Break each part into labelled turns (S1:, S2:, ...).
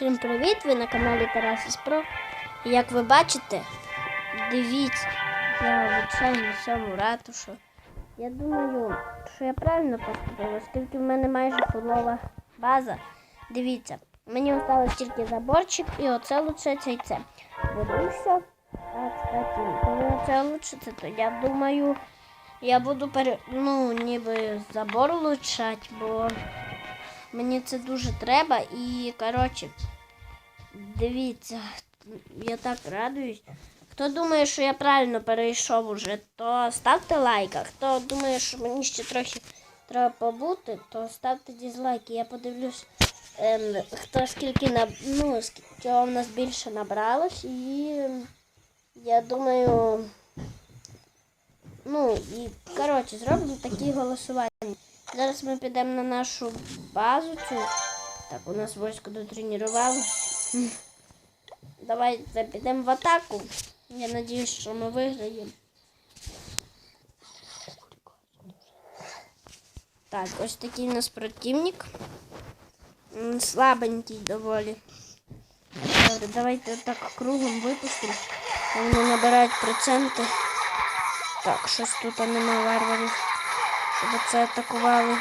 S1: Всім привіт! Ви на каналі Тарасис Про. І як ви бачите, дивіться, влучаю на цьому ратушу. Я думаю, що я правильно поступила, оскільки в мене майже фулова база. Дивіться, мені осталось тільки заборчик і оце лучше і це. Ведуся. А, кстати, коли це лучше, то я думаю, я буду пере... ну, ніби забор улучшати, бо Мені це дуже треба і, коротше, дивіться, я так радуюсь. Хто думає, що я правильно перейшов уже, то ставте лайк. А хто думає, що мені ще трохи треба побути, то ставте дізлайки. Я подивлюсь, ем, хто скільки на ну, скільки в нас більше набралось, і ем, я думаю, ну і коротше, зроблю такі голосування. Зараз ми підемо на нашу базу. Цю. Так, у нас військо дотренувалося. Давайте підемо в атаку. Я сподіваюся, що ми виграємо. Так, ось такий у нас противник. Слабенький доволі. Добре, давайте так кругом випустимо. Вони набирають проценти. Так, щось тут нема варварів щоб це атакували.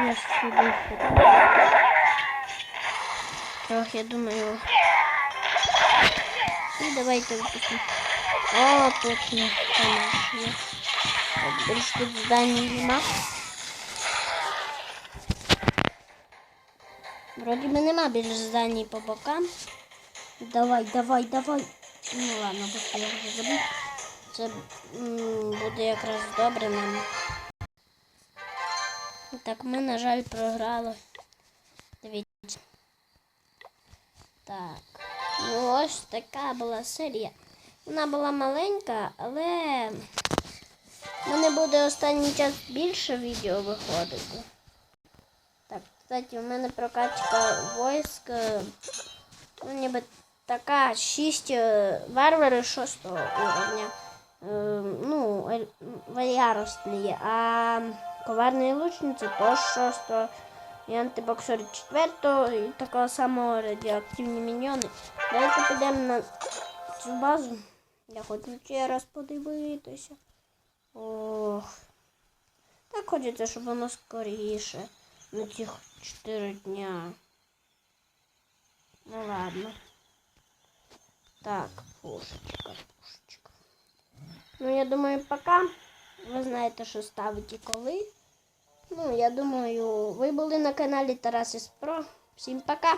S1: Я сюди Трохи, я думаю. І давайте випустимо. О, тут не є. Так, тут здання нема. Вроді би нема більше зданий по бокам. Давай, давай, давай. Ну ладно, бо я вже забув. Це буде якраз добре нам. Так, ми, на жаль, програли. Дивіться. Так. Ну ось така була серія. Вона була маленька, але в мене буде останній час більше відео виходити. Так, кстати, у мене прокачка войск. е, Ну, ніби така 6 варвари 6 уровня. Е, ну, яростні, а коварні лучниці то 6 і антибоксери 4 і такого самого радіоактивні міньйони. Давайте підемо на цю базу. Я хочу ще раз подивитися. Ох. Так хочеться, щоб воно скоріше на цих 4 дня. Ну ладно. Так, пушечка. Ну, я думаю, пока. Ви знаєте, що ставити і коли. Ну, я думаю, ви були на каналі Тарас Іспро. Всім пока!